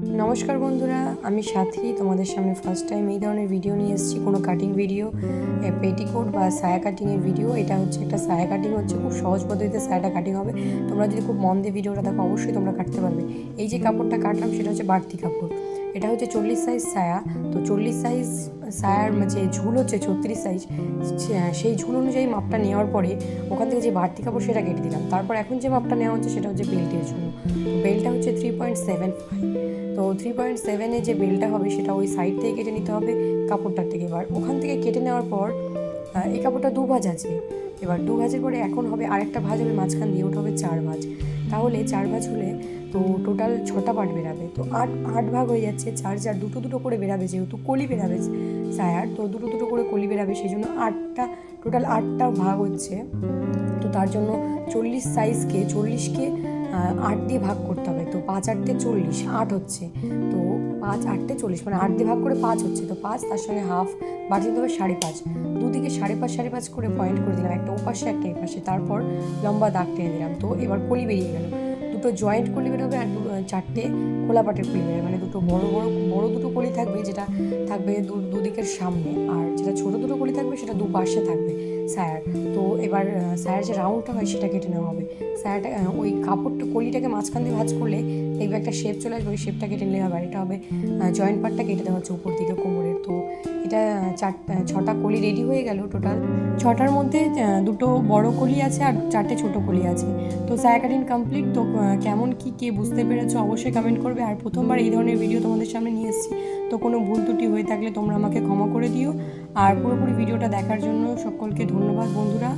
নমস্কার বন্ধুরা, আমি সাথী। তোমাদের সামনে ফার্স্ট টাইম এই ধরনের ভিডিও নিয়ে এসেছি, কোনো কাটিং ভিডিও পেটিকোট বা সায়া কাটিংয়ের ভিডিও এটা হচ্ছে একটা সায়া কাটিং হচ্ছে খুব সহজ পদ্ধতিতে সায়াটা কাটিং হবে। তোমরা যদি খুব মন দিয়ে ভিডিওটা দেখো, অবশ্যই তোমরা কাটতে পারবে। এই যে কাপড়টা কাটলাম, সেটা হচ্ছে বাড়তি কাপড়। এটা হচ্ছে চল্লিশ সাইজ সায়া তো চল্লিশ সাইজ সায়ার যে ঝুল হচ্ছে, ছত্রিশ সাইজ সেই ঝুল অনুযায়ী মাপটা নেওয়ার পরে ওখান থেকে যে বাড়তি কাপড়, সেটা কেটে দিলাম। তারপর এখন যে মাপটা নেওয়া হচ্ছে, সেটা হচ্ছে বেল্টের ঝুল। বেল্টটা হচ্ছে থ্রি পয়েন্ট সেভেন ফাইভ তো থ্রি পয়েন্ট সেভেনে যে বেলটা হবে, সেটা ওই সাইড থেকে কেটে নিতে হবে, কাপড়টার থেকে। এবার ওখান থেকে কেটে নেওয়ার পর এই কাপড়টা দু ভাজ আছে। এবার দু ভাজের পরে এখন হবে আরেকটা ভাজ হবে মাঝখান দিয়ে ওটা হবে চার ভাজ। তাহলে চার ভাজ হলে তো টোটাল ছটা পার্ট বেরাবে। তো আট আট ভাগ হয়ে যাচ্ছে চার চার, দুটো দুটো করে বেরাবে যেহেতু কলি বেরাবে সায়ার, তো দুটো দুটো করে কলি বেরাবে সেই জন্য আটটা টোটাল আটটা ভাগ হচ্ছে। তো তার জন্য চল্লিশ সাইজকে চল্লিশকে আট দিয়ে ভাগ করতে হবে। তো পাঁচ আটতে চল্লিশ, আট হচ্ছে। তো পাঁচ আটতে চল্লিশ মানে আট দিয়ে ভাগ করে পাঁচ হচ্ছে। তো পাঁচ, তার সঙ্গে হাফ বাড়তে দিতে হবে সাড়ে পাঁচ। দুদিকে সাড়ে পাঁচ সাড়ে পাঁচ করে পয়েন্ট করে দিলাম। একটা ওপাশে, একটা এপাশে। তারপর লম্বা দাগ টেনে দিলাম। তো এবার কলি বেরিয়ে গেল। দুটো জয়েন্ট কলি বেরোবে আর চারটে খোলা পাটের কলি বেরোবে মানে দুটো বড় বড় বড় দুটো যেটা থাকবে দু- দুদিকের সামনে। আর যেটা ছোটো দুটো কলি থাকবে, সেটা দু পাশে থাকবে, স্যার। তো এবার স্যার যে রাউন্ডটা হয়, সেটা কেটে নেওয়া হবে। স্যারটা ওই কাপড়টা, কলিটাকে মাঝখান দিয়ে ভাজ করলে দেখবে একটা শেপ চলে আসবে, ওই শেপটা কেটে নিলে হবে এটা হবে জয়েন্ট পার্টটা কেটে দেওয়া হচ্ছে উপর দিকে কোমরের। তো এটা চারটা ছটা কলি রেডি হয়ে গেল টোটাল ছটার মধ্যে দুটো বড় কলি আছে আর চারটে ছোট কলি আছে। তো সায়াকাটিন কমপ্লিট তো কেমন কি, কে বুঝতে পেরেছ অবশ্যই কমেন্ট করবে। আর প্রথমবার এই ধরনের ভিডিও তোমাদের সামনে নিয়ে এসেছি, তো কোনো ভুল ত্রুটি হয়ে থাকলে তোমরা আমাকে ক্ষমা করে দিও। আর পুরোপুরি ভিডিওটা দেখার জন্য সকলকে ধন্যবাদ বন্ধুরা।